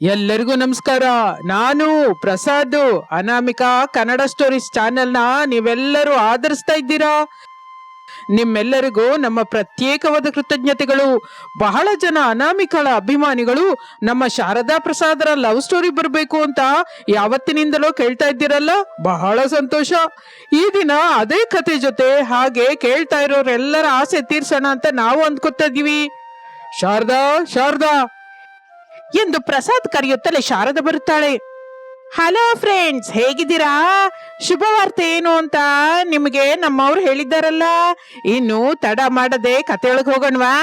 ಎಲ್ಲರಿಗೂ ನಮಸ್ಕಾರ. ನಾನು ಪ್ರಸಾದ್, ಅನಾಮಿಕಾ ಕನ್ನಡ ಸ್ಟೋರೀಸ್ ಚಾನೆಲ್ನ ನೀವೆಲ್ಲರೂ ಆಧರಿಸ್ತಾ ಇದ್ದೀರಾ? ನಿಮ್ಮೆಲ್ಲರಿಗೂ ನಮ್ಮ ಪ್ರತ್ಯೇಕವಾದ ಕೃತಜ್ಞತೆಗಳು. ಬಹಳ ಜನ ಅನಾಮಿಕಳ ಅಭಿಮಾನಿಗಳು ನಮ್ಮ ಶಾರದಾ ಪ್ರಸಾದರ ಲವ್ ಸ್ಟೋರಿ ಬರಬೇಕು ಅಂತ ಯಾವತ್ತಿನಿಂದಲೋ ಕೇಳ್ತಾ ಇದ್ದೀರಲ್ಲ? ಬಹಳ ಸಂತೋಷ. ಈ ದಿನ ಅದೇ ಕತೆ ಜೊತೆ ಹಾಗೆ ಕೇಳ್ತಾ ಇರೋರೆಲ್ಲರ ಆಸೆ ತೀರ್ಸೋಣ ಅಂತ ನಾವು ಅಂದ್ಕೊತಾ ಇದೀವಿ ಶಾರದಾ ಶಾರದಾ. ಎಂದು ಪ್ರಸಾದ್ ಕರೆಯುತ್ತಲೇ ಶಾರದ ಬರುತ್ತಾಳೆ. ಹಲೋ ಫ್ರೆಂಡ್ಸ್, ಹೇಗಿದ್ದೀರಾ? ಶುಭವಾರ್ತೆ ಏನು ಅಂತ ನಿಮಗೆ ನಮ್ಮವ್ರು ಹೇಳಿದ್ದಾರಲ್ಲ. ಇನ್ನು ತಡ ಮಾಡದೆ ಕತೆಯೊಳಗೆ ಹೋಗೋಣವಾ.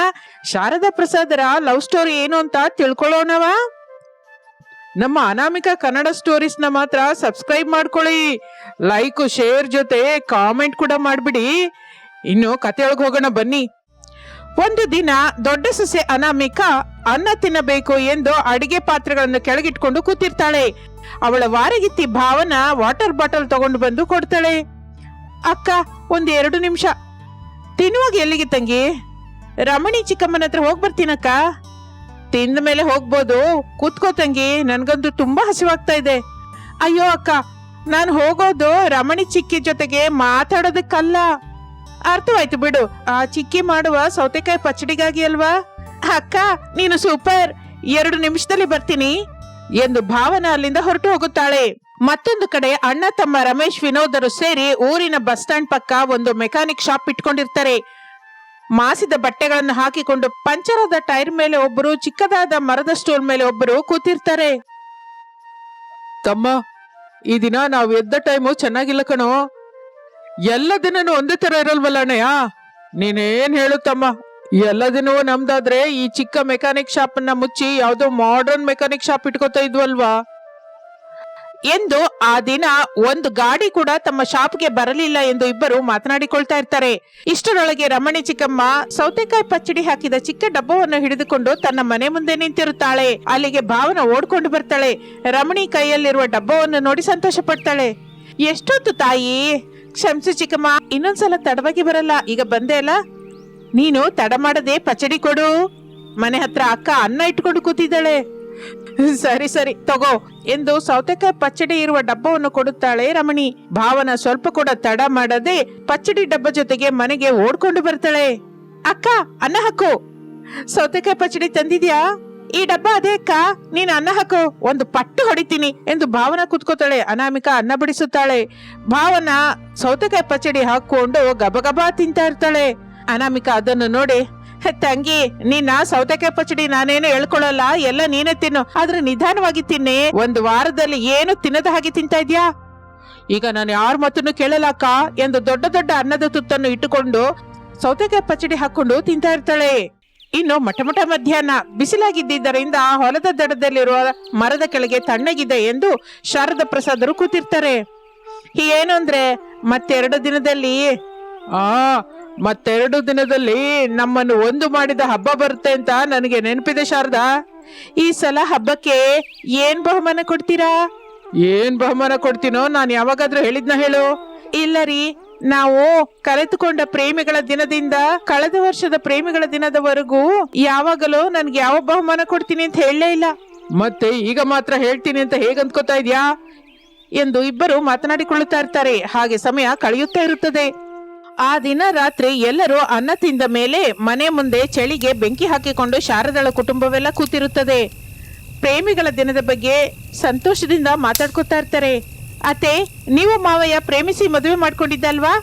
ಶಾರದಾ ಪ್ರಸಾದರ ಲವ್ ಸ್ಟೋರಿ ಏನು ಅಂತ ತಿಳ್ಕೊಳ್ಳೋಣವಾ. ನಮ್ಮ ಅನಾಮಿಕ ಕನ್ನಡ ಸ್ಟೋರೀಸ್ನ ಮಾತ್ರ ಸಬ್ಸ್ಕ್ರೈಬ್ ಮಾಡ್ಕೊಳ್ಳಿ. ಲೈಕ್, ಶೇರ್ ಜೊತೆ ಕಾಮೆಂಟ್ ಕೂಡ ಮಾಡ್ಬಿಡಿ. ಇನ್ನು ಕತೆಯೊಳಗೆ ಹೋಗೋಣ ಬನ್ನಿ. ಒಂದು ದಿನ ದೊಡ್ಡ ಸೊಸೆ ಅನಾಮಿಕ ಅನ್ನ ತಿನ್ನಬೇಕು ಎಂದು ಅಡಿಗೆ ಪಾತ್ರೆಗಳನ್ನು ಕೆಳಗಿಟ್ಕೊಂಡು ಕೂತಿರ್ತಾಳೆ. ಅವಳ ವಾರಗಿತ್ತಿ ಭಾವನ ವಾಟರ್ ಬಾಟಲ್ ತಗೊಂಡು ಬಂದು ಕೊಡ್ತಾಳೆ. ಅಕ್ಕ, ಒಂದು ಎರಡು ನಿಮಿಷ. ತಿನ್ನುವಾಗ ಎಲ್ಲಿಗೆ ತಂಗಿ? ರಮಣಿ ಚಿಕ್ಕಮ್ಮನ ಹತ್ರ ಹೋಗಿ ಬರ್ತೀನಕ್ಕ. ತಿಂದ ಮೇಲೆ ಹೋಗ್ಬೋದು. ಕೂತ್ಕೋ ತಂಗಿ, ನನಗಂತೂ ತುಂಬಾ ಹಸಿವಾಗ್ತಾ ಇದೆ. ಅಯ್ಯೋ ಅಕ್ಕ, ನಾನು ಹೋಗೋದು ರಮಣಿ ಚಿಕ್ಕಿ ಜೊತೆಗೆ ಮಾತಾಡೋದಕ್ಕಲ್ಲ. ಅರ್ಥವಾಯ್ತು ಬಿಡು. ಆ ಚಿಕ್ಕಿ ಮಾಡುವ ಸೌತೆಕಾಯಿ ಪಚ್ಚಡಿಗಾಗಿ ಅಲ್ವಾ? ಅಕ್ಕ, ನೀನು ಸೂಪರ್. ಎರಡು ನಿಮಿಷದಲ್ಲಿ ಬರ್ತೀನಿ. ಎಂದು ಭಾವನ ಅಲ್ಲಿಂದ ಹೊರಟು ಹೋಗುತ್ತಾಳೆ. ಮತ್ತೊಂದು ಕಡೆ ಅಣ್ಣ ತಮ್ಮ ರಮೇಶ್, ವಿನೋದರು ಸೇರಿ ಊರಿನ ಬಸ್ ಸ್ಟ್ಯಾಂಡ್ ಪಕ್ಕ ಒಂದು ಮೆಕ್ಯಾನಿಕ್ ಶಾಪ್ ಇಟ್ಕೊಂಡಿರ್ತಾರೆ. ಮಾಸಿದ ಬಟ್ಟೆಗಳನ್ನು ಹಾಕಿಕೊಂಡು ಪಂಚರ್ ಆದ ಟೈರ್ ಮೇಲೆ ಒಬ್ಬರು ಚಿಕ್ಕದಾದ ಮರದ ಸ್ಟೂಲ್ ಮೇಲೆ ಒಬ್ಬರು ಕೂತಿರ್ತಾರೆ. ತಮ್ಮ, ಈ ದಿನ ನಾವು ಎದ್ದ ಟೈಮು ಚೆನ್ನಾಗಿಲ್ಲ ಕಣೋ. ಎಲ್ಲ ದಿನನೂ ಒಂದೇ ತರ ಇರಲ್ವಲ್ಲ ಅಣ್ಣಯ್ಯ? ನೀನೇನ್ ಹೇಳುತ್ತಮ್ಮ? ಎಲ್ಲ ದಿನವೂ ನಮ್ದಾದ್ರೆ ಈ ಚಿಕ್ಕ ಮೆಕ್ಯಾನಿಕ್ ಶಾಪ್ನ ಮುಚ್ಚಿ ಯಾವ್ದೋ ಮಾಡರ್ನ್ ಮೆಕ್ಯಾನಿಕ್ ಶಾಪ್ ಇಟ್ಕೋತಾ ಇದ್ವಲ್ವಾ? ಎಂದು ಆ ದಿನ ಒಂದು ಗಾಡಿ ಕೂಡ ತಮ್ಮ ಶಾಪ್ಗೆ ಬರಲಿಲ್ಲ ಎಂದು ಇಬ್ಬರು ಮಾತನಾಡಿಕೊಳ್ತಾ ಇರ್ತಾರೆ. ಇಷ್ಟರೊಳಗೆ ರಮಣಿ ಚಿಕ್ಕಮ್ಮ ಸೌತೆಕಾಯಿ ಪಚ್ಚಡಿ ಹಾಕಿದ ಚಿಕ್ಕ ಡಬ್ಬವನ್ನು ಹಿಡಿದುಕೊಂಡು ತನ್ನ ಮನೆ ಮುಂದೆ ನಿಂತಿರುತ್ತಾಳೆ. ಅಲ್ಲಿಗೆ ಭಾವನ ಓಡ್ಕೊಂಡು ಬರ್ತಾಳೆ. ರಮಣಿ ಕೈಯಲ್ಲಿರುವ ಡಬ್ಬವನ್ನು ನೋಡಿ ಸಂತೋಷ ಪಡ್ತಾಳೆ ಎಷ್ಟೊತ್ತು ತಾಯಿ? ಕ್ಷಮಿಸು ಚಿಕ್ಕಮ್ಮ, ಇನ್ನೊಂದ್ಸಲ ತಡವಾಗಿ ಬರಲ್ಲ, ಈಗ ಬಂದೆ ಅಲ್ಲ? ನೀನು ತಡ ಮಾಡದೆ ಪಚಡಿ ಕೊಡು. ಮನೆ ಹತ್ರ ಅಕ್ಕ ಅನ್ನ ಇಟ್ಕೊಂಡು ಕೂತಿದ್ದಾಳೆ. ಸರಿ ಸರಿ, ತಗೋ ಎಂದು ಸೌತೆಕಾಯಿ ಪಚ್ಚಡಿ ಇರುವ ಡಬ್ಬವನ್ನು ಕೊಡುತ್ತಾಳೆ ರಮಣಿ. ಭಾವನ ಸ್ವಲ್ಪ ಕೂಡ ತಡ ಮಾಡದೆ ಪಚ್ಚಡಿ ಡಬ್ಬ ಜೊತೆಗೆ ಮನೆಗೆ ಓಡ್ಕೊಂಡು ಬರ್ತಾಳೆ. ಅಕ್ಕ, ಅನ್ನ ಹಾಕು. ಸೌತೆಕಾಯಿ ಪಚ್ಚಡಿ ತಂದಿದ್ಯಾ? ಈ ಡಬ್ಬ ಅದೇ ಅಕ್ಕ ನೀನ್ ಅನ್ನ ಹಾಕು. ಒಂದು ಪಟ್ಟು ಹೊಡಿತೀನಿ ಎಂದು ಭಾವನ ಕುತ್ಕೋತಾಳೆ. ಅನಾಮಿಕ ಅನ್ನ ಬಿಡಿಸುತ್ತಾಳೆ. ಭಾವನ ಸೌತೆಕಾಯಿ ಪಚಡಿ ಹಾಕೊಂಡು ಗಬಗಬ ತಿಂತಾ ಇರ್ತಾಳೆ. ಅನಾಮಿಕ ಅದನ್ನು ನೋಡಿ "ಹೆ, ತಂಗಿ ನೀನ ಸೌತೆಕಾಯಿ ಪಚಡಿ ನಾನೇನು ಹೇಳ್ಕೊಳಲ್ಲ ಎಲ್ಲ ನೀನೇ ತಿನ್ನು. ಆದ್ರೆ ನಿಧಾನವಾಗಿ ತಿನ್ನಿ. ಒಂದು ವಾರದಲ್ಲಿ ಏನು ತಿನ್ನದ ಹಾಗೆ ತಿಂತಾ ಇದ್ಯಾ? ಈಗ ನಾನು ಯಾರ ಮಾತನ್ನು ಕೇಳಲಕ್ಕ ಎಂದು ದೊಡ್ಡ ದೊಡ್ಡ ಅನ್ನದ ತುತ್ತನ್ನು ಇಟ್ಟುಕೊಂಡು ಸೌತೆಕಾಯಿ ಪಚಡಿ ಹಾಕೊಂಡು ತಿಂತಾ ಇರ್ತಾಳೆ. ಇನ್ನು ಮಟಮಟ ಮಧ್ಯಾಹ್ನ ಬಿಸಿಲಾಗಿದ್ದರಿಂದ ಹೊಲದ ದಡದಲ್ಲಿರುವ ಮರದ ಕೆಳಗೆ ತಣ್ಣಗಿದೆ ಎಂದು ಶಾರದ ಪ್ರಸಾದರು ಕೂತಿರ್ತಾರೆ. ಏನು ಅಂದ್ರೆ ಮತ್ತೆರಡು ದಿನದಲ್ಲಿ ಆ ಮತ್ತೆರಡು ದಿನದಲ್ಲಿ ನಮ್ಮನ್ನು ಒಂದು ಮಾಡಿದ ಹಬ್ಬ ಬರುತ್ತೆ ಅಂತ ನನಗೆ ನೆನಪಿದೆ ಶಾರದಾ. ಈ ಸಲ ಹಬ್ಬಕ್ಕೆ ಏನ್ ಬಹುಮಾನ ಕೊಡ್ತೀರಾ? ಏನ್ ಬಹುಮಾನ ಕೊಡ್ತೀನೋ ನಾನು ಯಾವಾಗಾದ್ರೂ ಹೇಳಿದ್ನ ಹೇಳು. ಇಲ್ಲ ರೀ ನಾವು ಕರೆದುಕೊಂಡ ಪ್ರೇಮಿಗಳ ದಿನದಿಂದ ಕಳೆದ ವರ್ಷದ ಪ್ರೇಮಿಗಳ ದಿನದವರೆಗೂ ಯಾವಾಗಲೂ ನನ್ಗೆ ಯಾವ ಬಹುಮಾನ ಕೊಡ್ತೀನಿ ಅಂತ ಹೇಳಲೇ ಇಲ್ಲ. ಮತ್ತೆ ಈಗ ಮಾತ್ರ ಹೇಳ್ತೀನಿ ಅಂತ ಹೇಗೆ ಅಂದ್ಕೋತಾ ಇದ್ಯಾ? ಎಂದು ಇಬ್ಬರು ಮಾತನಾಡಿಕೊಳ್ಳುತ್ತಾ ಇರ್ತಾರೆ. ಹಾಗೆ ಸಮಯ ಕಳೆಯುತ್ತಾ ಇರುತ್ತದೆ. ಆ ದಿನ ರಾತ್ರಿ ಎಲ್ಲರೂ ಅನ್ನ ತಿಂದ ಮೇಲೆ ಮನೆ ಮುಂದೆ ಚಳಿಗೆ ಬೆಂಕಿ ಹಾಕಿಕೊಂಡು ಶಾರದಳ ಕುಟುಂಬವೆಲ್ಲ ಕೂತಿರುತ್ತದೆ. ಪ್ರೇಮಿಗಳ ದಿನದ ಬಗ್ಗೆ ಸಂತೋಷದಿಂದ ಮಾತಾಡ್ಕೊತಾ ಇರ್ತಾರೆ. ಅತ್ತೆ ನೀವು ಮಾವಯ್ಯ ಪ್ರೇಮಿಸಿ ಮದುವೆ ಮಾಡ್ಕೊಂಡಿದ್ದಲ್ವಾ?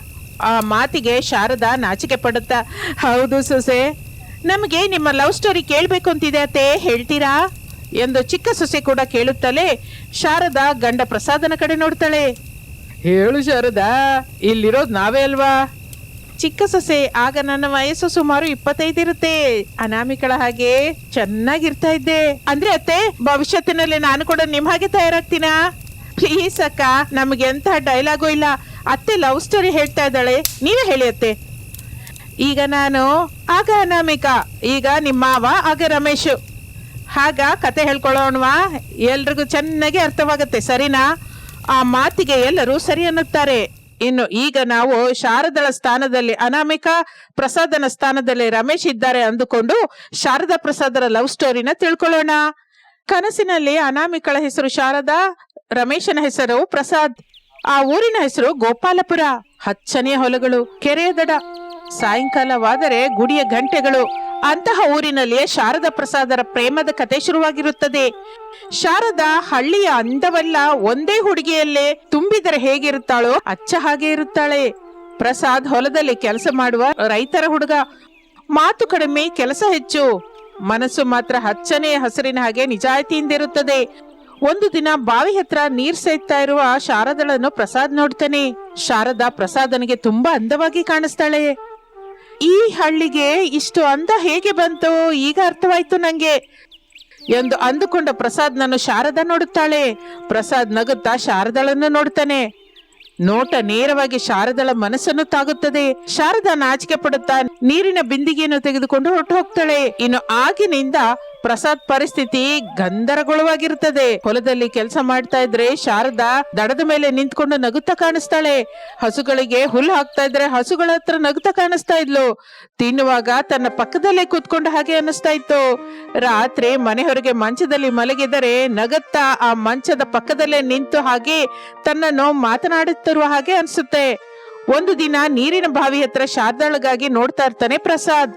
ಆ ಮಾತಿಗೆ ಶಾರದಾ ನಾಚಿಕೆ ಪಡುತ್ತಾ. ಹೌದು ಸೊಸೆ. ನಮಗೆ ನಿಮ್ಮ ಲವ್ ಸ್ಟೋರಿ ಕೇಳಬೇಕು ಅಂತಿದೆ ಅತ್ತೆ ಹೇಳ್ತೀರಾ? ಎಂದು ಚಿಕ್ಕ ಸೊಸೆ ಕೂಡ ಕೇಳುತ್ತಲೇ ಶಾರದಾ ಗಂಡ ಪ್ರಸಾದನ ಕಡೆ ನೋಡ್ತಾಳೆ. ಹೇಳು ಶಾರದಾ ಇಲ್ಲಿರೋದು ನಾವೇ ಅಲ್ವಾ? ಚಿಕ್ಕ ಸೊಸೆ ಆಗ ನನ್ನ ವಯಸ್ಸು ಸುಮಾರು ಇಪ್ಪತ್ತೈದು ಇರುತ್ತೆ ಅನಾಮಿಕಳ ಹಾಗೆ ಚೆನ್ನಾಗಿರ್ತಾ ಇದ್ದೆ. ಅಂದ್ರೆ ಅತ್ತೆ ಭವಿಷ್ಯತ್ತಿನಲ್ಲಿ ನಾನು ಕೂಡ ನಿಮ್ ಹಾಗೆ ತಯಾರಾಗ್ತೀನಾ? ಪ್ಲೀಸ್ ಅಕ್ಕ ನಮಗೆ ಎಂಥ ಡೈಲಾಗು ಇಲ್ಲ. ಅತ್ತೆ ಲವ್ ಸ್ಟೋರಿ ಹೇಳ್ತಾ ಇದ್ದಾಳೆ. ನೀವೇ ಹೇಳಿ ಅತ್ತೆ. ಈಗ ನಾನು ಆಗ ಅನಾಮಿಕಾ, ಈಗ ನಿಮ್ಮ ಮಾವ, ಆಗ ರಮೇಶ್. ಆಗ ಕತೆ ಹೇಳ್ಕೊಳ್ಳೋಣವಾ? ಎಲ್ರಿಗೂ ಚೆನ್ನಾಗಿ ಅರ್ಥವಾಗುತ್ತೆ, ಸರಿನಾ? ಆ ಮಾತಿಗೆ ಎಲ್ಲರೂ ಸರಿ ಅನ್ನುತ್ತಾರೆ. ಇನ್ನು ಈಗ ನಾವು ಶಾರದಳ ಸ್ಥಾನದಲ್ಲಿ, ಅನಾಮಿಕಾ ಪ್ರಸಾದನ ಸ್ಥಾನದಲ್ಲಿ ರಮೇಶ್ ಇದ್ದಾರೆ ಅಂದುಕೊಂಡು ಶಾರದಾ ಪ್ರಸಾದರ ಲವ್ ಸ್ಟೋರಿನ ತಿಳ್ಕೊಳ್ಳೋಣ. ಕನಸಿನಲ್ಲಿ ಅನಾಮಿಕಳ ಹೆಸರು ಶಾರದಾ? ರಮೇಶನ ಹೆಸರು ಪ್ರಸಾದ್. ಆ ಊರಿನ ಹೆಸರು ಗೋಪಾಲಪುರ. ಹಚ್ಚನೆಯ ಹೊಲಗಳು, ಕೆರೆಯ ದಡ. ಸಾಯಂಕಾಲವಾದರೆ ಗುಡಿಯ ಗಂಟೆಗಳು. ಅಂತಹ ಊರಿನಲ್ಲಿಯೇ ಶಾರದಾ ಪ್ರಸಾದರ ಪ್ರೇಮದ ಕತೆ ಶುರುವಾಗಿರುತ್ತದೆ. ಶಾರದಾ ಹಳ್ಳಿಯ ಅಂದವಲ್ಲ, ಒಂದೇ ಹುಡುಗಿಯಲ್ಲೇ ತುಂಬಿದರೆ ಹೇಗಿರುತ್ತಾಳೋ ಅಚ್ಚ ಹಾಗೆ ಇರುತ್ತಾಳೆ. ಪ್ರಸಾದ್ ಹೊಲದಲ್ಲಿ ಕೆಲಸ ಮಾಡುವ ರೈತರ ಹುಡುಗ. ಮಾತು ಕಡಿಮೆ, ಕೆಲಸ ಹೆಚ್ಚು. ಮನಸ್ಸು ಮಾತ್ರ ಹಚ್ಚನೆಯ ಹಸಿರಿನ ಹಾಗೆ ನಿಜಾಯಿತಿಯಿಂದಿರುತ್ತದೆ. ಒಂದು ದಿನ ಬಾವಿ ಹತ್ರ ನೀರ್ ಸೇದ್ತಾ ಇರುವ ಶಾರದಳನ್ನು ಪ್ರಸಾದ್ ನೋಡ್ತಾನೆ. ಶಾರದಾ ಪ್ರಸಾದನಿಗೆ ತುಂಬಾ ಅಂದವಾಗಿ ಕಾಣಿಸ್ತಾಳೆ. ಈ ಹಳ್ಳಿಗೆ ಇಷ್ಟು ಅಂದ ಹೇಗೆ ಬಂತು? ಈಗ ಅರ್ಥವಾಯ್ತು ನಂಗೆ. ಎಂದು ಅಂದುಕೊಂಡ ಪ್ರಸಾದ್ ನಾನು ಶಾರದಾ ನೋಡುತ್ತಾಳೆ. ಪ್ರಸಾದ್ ನಗುತ್ತಾ ಶಾರದಳನ್ನು ನೋಡ್ತಾನೆ. ನೋಟ ನೇರವಾಗಿ ಶಾರದಳ ಮನಸ್ಸನ್ನು ತಾಗುತ್ತದೆ. ಶಾರದಾ ನಾಚಿಕೆ ಪಡುತ್ತಾ ನೀರಿನ ಬಿಂದಿಗೆಯನ್ನು ತೆಗೆದುಕೊಂಡು ಹೊರಟು ಹೋಗ್ತಾಳೆ. ಇನ್ನು ಆಗಿನಿಂದ ಪ್ರಸಾದ್ ಪರಿಸ್ಥಿತಿ ಗಂಧರಗೊಳವಾಗಿರ್ತದೆ ಹೊಲದಲ್ಲಿ ಕೆಲಸ ಮಾಡ್ತಾ ಇದ್ರೆ ಶಾರದಾ ದಡದ ಮೇಲೆ ನಿಂತ್ಕೊಂಡು ನಗುತ್ತಾ ಕಾಣಿಸ್ತಾಳೆ. ಹಸುಗಳಿಗೆ ಹುಲ್ಲು ಹಾಕ್ತಾ ಇದ್ರೆ ಹಸುಗಳ ಹತ್ರ ನಗುತ್ತಾ ಕಾಣಿಸ್ತಾ ಇದ್ಲು. ತಿನ್ನುವಾಗ ತನ್ನ ಪಕ್ಕದಲ್ಲೇ ಕೂತ್ಕೊಂಡ ಹಾಗೆ ಅನಿಸ್ತಾ ಇತ್ತು. ರಾತ್ರಿ ಮನೆ ಹೊರಗೆ ಮಂಚದಲ್ಲಿ ಮಲಗಿದರೆ ನಗುತ್ತಾ ಆ ಮಂಚದ ಪಕ್ಕದಲ್ಲೇ ನಿಂತು ಹಾಗೆ ತನ್ನನ್ನು ಮಾತನಾಡುತ್ತಿರುವ ಹಾಗೆ ಅನ್ಸುತ್ತೆ. ಒಂದು ದಿನ ನೀರಿನ ಬಾವಿ ಹತ್ರ ಶಾರದಾಳಗಾಗಿ ನೋಡ್ತಾ ಇರ್ತಾನೆ ಪ್ರಸಾದ್.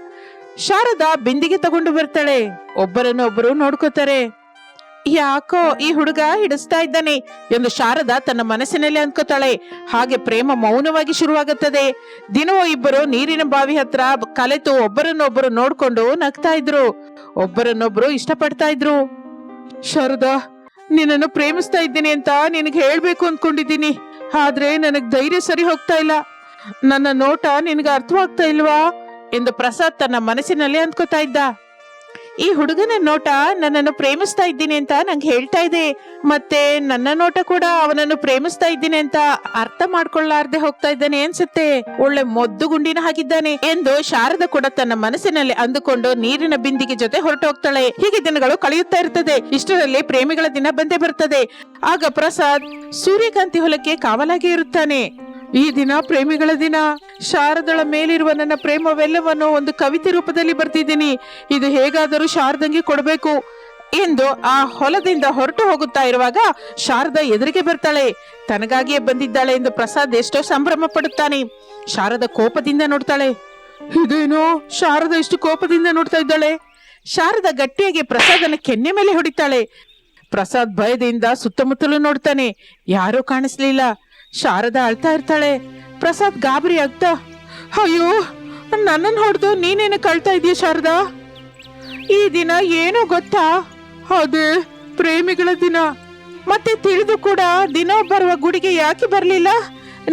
ಶಾರದಾ ಬಿಂದಿಗೆ ತಗೊಂಡು ಬರ್ತಾಳೆ. ಒಬ್ಬರನ್ನೊಬ್ಬರು ನೋಡ್ಕೋತಾರೆ. ಯಾಕೋ ಈ ಹುಡುಗ ಹಿಡಿಸ್ತಾ ಇದ್ದಾನೆ ಎಂದು ಶಾರದಾ ತನ್ನ ಮನಸ್ಸಿನಲ್ಲಿ ಅಂದ್ಕೋತಾಳೆ. ಹಾಗೆ ಪ್ರೇಮ ಮೌನವಾಗಿ ಶುರುವಾಗುತ್ತದೆ. ದಿನವೂ ಇಬ್ಬರು ನೀರಿನ ಬಾವಿ ಹತ್ರ ಕಲೆತು ಒಬ್ಬರನ್ನೊಬ್ಬರು ನೋಡ್ಕೊಂಡು ನಗ್ತಾ ಇದ್ರು. ಒಬ್ಬರನ್ನೊಬ್ಬರು ಇಷ್ಟಪಡ್ತಾ ಇದ್ರು. ಶಾರದಾ, ನಿನ್ನನ್ನು ಪ್ರೇಮಿಸ್ತಾ ಇದ್ದೀನಿ ಅಂತ ನಿನಗೆ ಹೇಳ್ಬೇಕು ಅಂದ್ಕೊಂಡಿದ್ದೀನಿ. ಆದ್ರೆ ನನಗ್ ಧೈರ್ಯ ಸರಿ ಹೋಗ್ತಾ ಇಲ್ಲ. ನನ್ನ ನೋಟ ನಿನಗೆ ಅರ್ಥವಾಗ್ತಾ ಇಲ್ವಾ? ಎಂದು ಪ್ರಸಾದ್ ತನ್ನ ಮನಸ್ಸಿನಲ್ಲಿ ಅಂದ್ಕೋತಾ ಇದ್ದ. ಈ ಹುಡುಗನ ನೋಟ ನನ್ನನ್ನು ಪ್ರೇಮಿಸ್ತಾ ಇದ್ದೀನಿ ಅಂತ ನಂಗೆ ಹೇಳ್ತಾ ಇದೆ. ಮತ್ತೆ ನನ್ನ ನೋಟ ಕೂಡ ಅವನನ್ನು ಪ್ರೇಮಿಸ್ತಾ ಇದ್ದೀನಿ ಅಂತ ಅರ್ಥ ಮಾಡ್ಕೊಳ್ಳಾರ್ದೆ ಹೋಗ್ತಾ ಇದ್ದಾನೆ ಅನ್ಸುತ್ತೆ. ಒಳ್ಳೆ ಮೊದ್ದು ಗುಂಡಿನ ಹಾಗಿದ್ದಾನೆ ಎಂದು ಶಾರದ ಕೂಡ ತನ್ನ ಮನಸ್ಸಿನಲ್ಲಿ ಅಂದುಕೊಂಡು ನೀರಿನ ಬಿಂದಿಗೆ ಜೊತೆ ಹೊರಟು ಹೋಗ್ತಾಳೆ ಹೀಗೆ ದಿನಗಳು ಕಳೆಯುತ್ತಾ ಇರ್ತದೆ. ಇಷ್ಟರಲ್ಲಿ ಪ್ರೇಮಿಗಳ ದಿನ ಬಂದೇ ಬರ್ತದೆ. ಆಗ ಪ್ರಸಾದ್ ಸೂರ್ಯಕಾಂತಿ ಹೊಲಕ್ಕೆ ಕಾವಲಾಗಿ ಇರುತ್ತಾನೆ. ಈ ದಿನ ಪ್ರೇಮಿಗಳ ದಿನ. ಶಾರದಳ ಮೇಲಿರುವ ನನ್ನ ಪ್ರೇಮವೆಲ್ಲವನ್ನು ಒಂದು ಕವಿತೆ ರೂಪದಲ್ಲಿ ಬರ್ತಿದ್ದೀನಿ. ಇದು ಹೇಗಾದರೂ ಶಾರದಂಗೆ ಕೊಡಬೇಕು. ಎಂದು ಆ ಹೊಲದಿಂದ ಹೊರಟು ಹೋಗುತ್ತಾ ಇರುವಾಗ ಶಾರದಾ ಎದುರಿಗೆ ಬರ್ತಾಳೆ. ತನಗಾಗಿಯೇ ಬಂದಿದ್ದಾಳೆ ಎಂದು ಪ್ರಸಾದ್ ಎಷ್ಟೋ ಸಂಭ್ರಮ ಪಡುತ್ತಾನೆ. ಶಾರದ ಕೋಪದಿಂದ ನೋಡ್ತಾಳೆ. ಇದೇನೋ? ಶಾರದ ಇಷ್ಟು ಕೋಪದಿಂದ ನೋಡ್ತಾ ಇದ್ದಾಳೆ? ಶಾರದ ಗಟ್ಟಿಯಾಗಿ ಪ್ರಸಾದನ ಕೆನ್ನೆ ಮೇಲೆ ಹೊಡಿತಾಳೆ. ಪ್ರಸಾದ್ ಭಯದಿಂದ ಸುತ್ತಮುತ್ತಲು ನೋಡ್ತಾನೆ. ಯಾರೂ ಕಾಣಿಸ್ಲಿಲ್ಲ. ಶಾರದಾ ಅಳ್ತಾ ಇರ್ತಾಳೆ. ಪ್ರಸಾದ್ ಗಾಬರಿ ಆಗ್ತಾ, ಅಯ್ಯೋ ನನ್ನನ್ನು ಹೊಡೆದು ನೀನೇನು ಕಳ್ತಾ ಇದೀಯ ಶಾರದಾ? ಈ ದಿನ ಏನು ಗೊತ್ತಾ? ಅದೇ ಪ್ರೇಮಿಗಳ ದಿನ. ಮತ್ತೆ ತಿಳಿದು ಕೂಡ ದಿನ ಬರುವ ಗುಡಿಗೆ ಯಾಕೆ ಬರಲಿಲ್ಲ?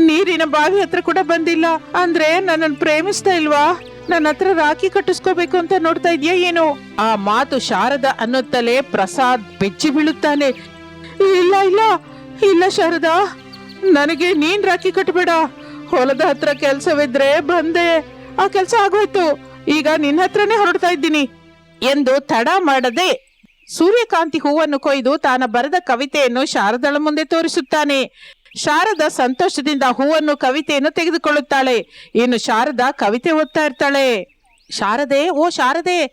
ನೀರಿನ ಬಾವಿ ಹತ್ರ ಕೂಡ ಬಂದಿಲ್ಲ. ಅಂದ್ರೆ ನನ್ನನ್ನು ಪ್ರೇಮಿಸ್ತಾ ಇಲ್ವಾ? ನನ್ನ ಹತ್ರ ರಾಖಿ ಕಟ್ಟಿಸ್ಕೋಬೇಕು ಅಂತ ನೋಡ್ತಾ ಇದೆಯಾ ಏನು? ಆ ಮಾತು ಶಾರದಾ ಅನ್ನುತ್ತಲೇ ಪ್ರಸಾದ್ ಬೆಚ್ಚಿ ಬೀಳುತ್ತಾನೆ. ಇಲ್ಲ ಇಲ್ಲ ಇಲ್ಲ ಶಾರದಾ. ನನಗೆ ನೀನ್ ರಾಕಿ ಕಟ್ಬೇಡ. ಹೊಲದ ಹತ್ರ ಕೆಲ್ಸವಿದ್ರೆ ಬಂದೆ. ಆ ಕೆಲ್ಸ ಆಗೋಯ್ತು. ಈಗ ನಿನ್ನ ಹತ್ರನೇ ಹೊರಡ್ತಾ ಇದ್ದೀನಿ. ಎಂದು ತಡ ಮಾಡದೆ ಸೂರ್ಯಕಾಂತಿ ಹೂವನ್ನು ಕೊಯ್ದು ತಾನ ಬರೆದ ಕವಿತೆಯನ್ನು ಶಾರದಳ ಮುಂದೆ ತೋರಿಸುತ್ತಾನೆ. ಶಾರದ ಸಂತೋಷದಿಂದ ಹೂವನ್ನು ಕವಿತೆಯನ್ನು ತೆಗೆದುಕೊಳ್ಳುತ್ತಾಳೆ. ಇನ್ನು ಶಾರದ ಕವಿತೆ ಓದ್ತಾ ಇರ್ತಾಳೆ. ಶಾರದೆ, ಓ ಶಾರದೆ,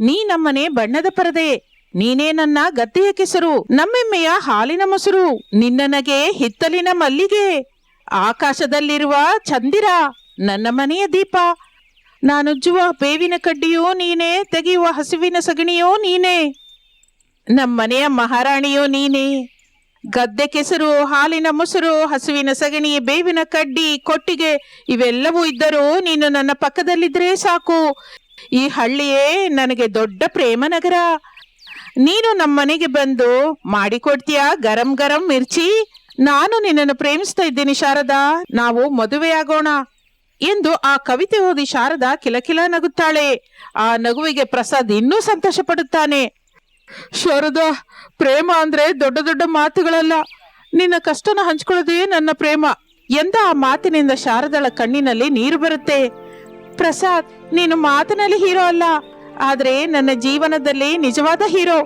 ನೀ ನಮ್ಮನೆ ಬಣ್ಣದ ಪರದೆ. ನೀನೇ ನನ್ನ ಗದ್ದೆಯ ಕೆಸರು, ನಮ್ಮೆಮ್ಮೆಯ ಹಾಲಿನ ಮೊಸರು, ನಿನ್ನನಗೆ ಹಿತ್ತಲಿನ ಮಲ್ಲಿಗೆ, ಆಕಾಶದಲ್ಲಿರುವ ಚಂದಿರ, ನನ್ನ ಮನೆಯ ದೀಪ. ನಾನುಜ್ಜುವ ಬೇವಿನ ಕಡ್ಡಿಯೋ ನೀನೇ, ತೆಗೆಯುವ ಹಸುವಿನ ಸಗಣಿಯೋ ನೀನೇ. ನಮ್ಮನೆಯ ಮಹಾರಾಣಿಯೋ ನೀನೇ. ಗದ್ದೆ ಕೆಸರು, ಹಾಲಿನ ಮೊಸರು, ಹಸುವಿನ ಸಗಣಿ, ಬೇವಿನ ಕಡ್ಡಿ, ಕೊಟ್ಟಿಗೆ, ಇವೆಲ್ಲವೂ ಇದ್ದರೂ ನೀನು ನನ್ನ ಪಕ್ಕದಲ್ಲಿದ್ರೆ ಸಾಕು. ಈ ಹಳ್ಳಿಯೇ ನನಗೆ ದೊಡ್ಡ ಪ್ರೇಮ ನಗರ. ನೀನು ನಮ್ಮನೆಗೆ ಬಂದು ಮಾಡಿಕೊಡ್ತೀಯಾ? ಗರಂ ಗರಂ ಮಿರ್ಚಿ? ನಾನು ನಿನ್ನನ್ನು ಪ್ರೇಮಿಸ್ತಾ ಇದ್ದೀನಿ ಶಾರದಾ. ನಾವು ಮದುವೆಯಾಗೋಣ ಎಂದು ಆ ಕವಿತೆ ಓದಿ ಶಾರದಾ ಕಿಲಕಿಲ ನಗುತ್ತಾಳೆ. ಆ ನಗುವಿಗೆ ಪ್ರಸಾದ್ ಇನ್ನೂ ಸಂತೋಷ ಪಡುತ್ತಾನೆ ಶಾರದಾ, ಪ್ರೇಮ ಅಂದ್ರೆ ದೊಡ್ಡ ದೊಡ್ಡ ಮಾತುಗಳಲ್ಲ. ನಿನ್ನ ಕಷ್ಟನ ಹಂಚ್ಕೊಳ್ಳೋದೇ ನನ್ನ ಪ್ರೇಮ ಎಂದ ಆ ಮಾತಿನಿಂದ ಶಾರದಳ ಕಣ್ಣಿನಲ್ಲಿ ನೀರು ಬರುತ್ತೆ. ಪ್ರಸಾದ್, ನೀನು ಮಾತಿನಲ್ಲಿ ಹೀರೋ ಅಲ್ಲ. ಆದ್ರೆ ನನ್ನ ಜೀವನದಲ್ಲಿ ನಿಜವಾದ ಹೀರೋ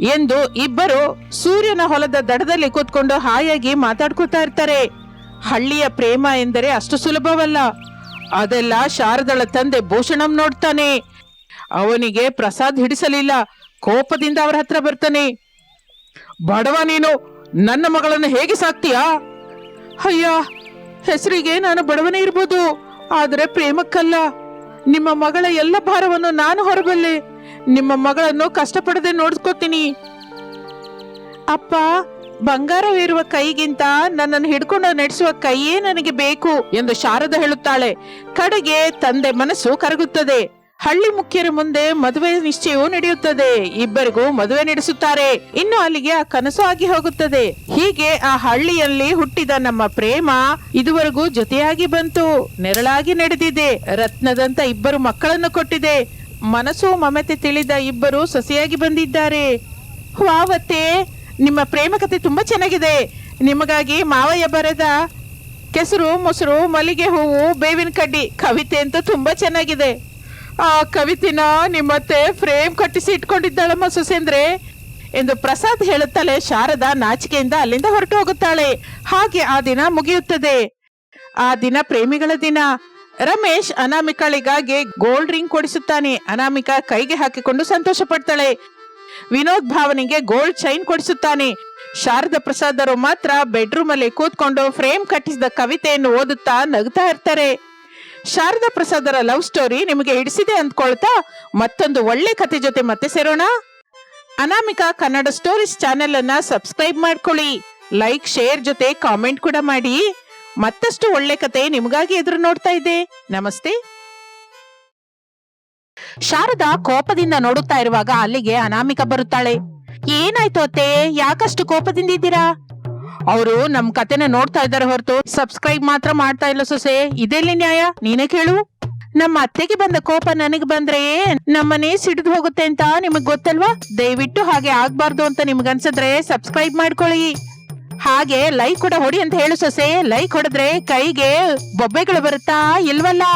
ಎಂದು ಇಬ್ಬರು ಸೂರ್ಯನ ಹೊಲದ ದಡದಲ್ಲಿ ಕೂತ್ಕೊಂಡು ಹಾಯಾಗಿ ಮಾತಾಡ್ಕೋತಾ ಇರ್ತಾರೆ. ಹಳ್ಳಿಯ ಪ್ರೇಮ ಎಂದರೆ ಅಷ್ಟು ಸುಲಭವಲ್ಲ. ಅದೆಲ್ಲ ಶಾರದಳ ತಂದೆ ಭೂಷಣಂ ನೋಡ್ತಾನೆ. ಅವನಿಗೆ ಪ್ರಸಾದ್ ಹಿಡಿಸಲಿಲ್ಲ. ಕೋಪದಿಂದ ಅವರ ಹತ್ರ ಬರ್ತಾನೆ. ಬಡವ ನೀನು, ನನ್ನ ಮಗಳನ್ನು ಹೇಗೆ ಸಾಕ್ತೀಯಾ? ಅಯ್ಯ, ಹೆಸರಿಗೆ ನಾನು ಬಡವನೇ ಇರ್ಬೋದು. ಆದರೆ ಪ್ರೇಮಕ್ಕಲ್ಲ. ನಿಮ್ಮ ಮಗಳ ಎಲ್ಲ ಭಾರವನ್ನು ನಾನು ಹೊರಬಲ್ಲೆ ನಿಮ್ಮ ಮಗಳನ್ನು ಕಷ್ಟಪಡದೆ ನೋಡ್ಕೋತೀನಿ. ಅಪ್ಪ ಬಂಗಾರವಿರುವ ಕೈಗಿಂತ ನನ್ನನ್ನು ಹಿಡ್ಕೊಂಡು ನಡೆಸುವ ಕೈಯೇ ನನಗೆ ಬೇಕು ಎಂದು ಶಾರದ ಹೇಳುತ್ತಾಳೆ. ಕಡೆಗೆ ತಂದೆ ಮನಸ್ಸು ಕರಗುತ್ತದೆ. ಹಳ್ಳಿ ಮುಖ್ಯರ ಮುಂದೆ ಮದುವೆ ನಿಶ್ಚಯವೂ ನಡೆಯುತ್ತದೆ. ಇಬ್ಬರಿಗೂ ಮದುವೆ ನಡೆಸುತ್ತಾರೆ. ಇನ್ನು ಅಲ್ಲಿಗೆ ಆ ಕನಸು ಆಗಿ ಹೋಗುತ್ತದೆ. ಹೀಗೆ ಆ ಹಳ್ಳಿಯಲ್ಲಿ ಹುಟ್ಟಿದ ನಮ್ಮ ಪ್ರೇಮ ಇದುವರೆಗೂ ಜೊತೆಯಾಗಿ ಬಂತು. ನೆರಳಾಗಿ ನಡೆದಿದೆ. ರತ್ನದಂತ ಇಬ್ಬರು ಮಕ್ಕಳನ್ನು ಕೊಟ್ಟಿದೆ. ಮನಸ್ಸು ಮಮತೆ ತಿಳಿದ ಇಬ್ಬರು ಸಸಿಯಾಗಿ ಬಂದಿದ್ದಾರೆ. ವಾವತ್ತೆ, ನಿಮ್ಮ ಪ್ರೇಮ ಕಥೆ ತುಂಬಾ ಚೆನ್ನಾಗಿದೆ. ನಿಮಗಾಗಿ ಮಾವಯ್ಯ ಬರೆದ ಕೆಸರು, ಮೊಸರು, ಮಲ್ಲಿಗೆ ಹೂವು, ಬೇವಿನ ಕಡ್ಡಿ, ಕವಿತೆ ಅಂತೂ ತುಂಬಾ ಚೆನ್ನಾಗಿದೆ. ಆ ಕವಿತೆನ ನಿಮ್ಮತ್ತೆ ಫ್ರೇಮ್ ಕಟ್ಟಿಸಿ ಇಟ್ಕೊಂಡಿದ್ದಾಳಮ್ಮ ಸುಸೇಂದ್ರೆ ಎಂದು ಪ್ರಸಾದ್ ಹೇಳುತ್ತಲೇ ಶಾರದಾ ನಾಚಿಕೆಯಿಂದ ಅಲ್ಲಿಂದ ಹೊರಟು ಹೋಗುತ್ತಾಳೆ. ಹಾಗೆ ಆ ದಿನ ಮುಗಿಯುತ್ತದೆ. ಆ ದಿನ ಪ್ರೇಮಿಗಳ ದಿನ. ರಮೇಶ್ ಅನಾಮಿಕಾಳಿಗಾಗಿ ಗೋಲ್ಡ್ ರಿಂಗ್ ಕೊಡಿಸುತ್ತಾನೆ. ಅನಾಮಿಕಾ ಕೈಗೆ ಹಾಕಿಕೊಂಡು ಸಂತೋಷ ಪಡ್ತಾಳೆ ವಿನೋದ್ ಭಾವನಿಗೆ ಗೋಲ್ಡ್ ಚೈನ್ ಕೊಡಿಸುತ್ತಾನೆ. ಶಾರದಾ ಪ್ರಸಾದರು ಮಾತ್ರ ಬೆಡ್ರೂಮ್ ಅಲ್ಲಿ ಕೂತ್ಕೊಂಡು ಫ್ರೇಮ್ ಕಟ್ಟಿಸಿದ ಕವಿತೆಯನ್ನು ಓದುತ್ತಾ ನಗ್ತಾ ಇರ್ತಾರೆ. ಶಾರದಾ ಪ್ರಸಾದರ ಲವ್ ಸ್ಟೋರಿ ನಿಮಗೆ ಹಿಡಿಸಿದೆ ಅಂದ್ಕೊಳ್ತಾ ಮತ್ತೊಂದು ಒಳ್ಳೆ ಕತೆ ಜೊತೆ ಮತ್ತೆ ಸೇರೋಣ. ಅನಾಮಿಕಾ ಕನ್ನಡ ಸ್ಟೋರೀಸ್ ಚಾನೆಲ್ ಅನ್ನ ಸಬ್ಸ್ಕ್ರೈಬ್ ಮಾಡ್ಕೊಳ್ಳಿ. ಲೈಕ್ ಶೇರ್ ಜೊತೆ ಕಾಮೆಂಟ್ ಕೂಡ ಮಾಡಿ. ಮತ್ತಷ್ಟು ಒಳ್ಳೆ ಕತೆ ನಿಮಗಾಗಿ ಎದುರು ನೋಡ್ತಾ ಇದೆ. ನಮಸ್ತೆ. ಶಾರದಾ ಕೋಪದಿಂದ ನೋಡುತ್ತಾ ಇರುವಾಗ ಅಲ್ಲಿಗೆ ಅನಾಮಿಕ ಬರುತ್ತಾಳೆ. ಏನಾಯ್ತು ಅತ್ತೆ? ಯಾಕಷ್ಟು ಕೋಪದಿಂದ ಇದ್ದೀರಾ? ಅವರು ನಮ್ ಕತೆನ ನೋಡ್ತಾ ಇದ್ದಾರೆ ಹೊರತು ಸಬ್ಸ್ಕ್ರೈಬ್ ಮಾತ್ರ ಮಾಡ್ತಾ ಇಲ್ಲ ಸೊಸೆ. ಇದೆಲ್ಲಿ ನ್ಯಾಯ? ನೀನೇ ಕೇಳು. ನಮ್ಮ ಅತ್ತೆಗೆ ಬಂದ ಕೋಪ ನನಗೆ ಬಂದ್ರೆ ನಮ್ಮನೆ ಸಿಡಿದು ಹೋಗುತ್ತೆ ಅಂತ ನಿಮಗ್ ಗೊತ್ತಲ್ವಾ? ದಯವಿಟ್ಟು ಹಾಗೆ ಆಗ್ಬಾರ್ದು ಅಂತ ನಿಮ್ಗನ್ಸಿದ್ರೆ ಸಬ್ಸ್ಕ್ರೈಬ್ ಮಾಡ್ಕೊಳ್ಳಿ. ಹಾಗೆ ಲೈಕ್ ಕೂಡ ಹೊಡಿ ಅಂತ ಹೇಳು ಸೊಸೆ. ಲೈಕ್ ಹೊಡೆದ್ರೆ ಕೈಗೆ ಬೊಬ್ಬೆಗಳು ಬರುತ್ತಾ ಇಲ್ವಲ್ಲ?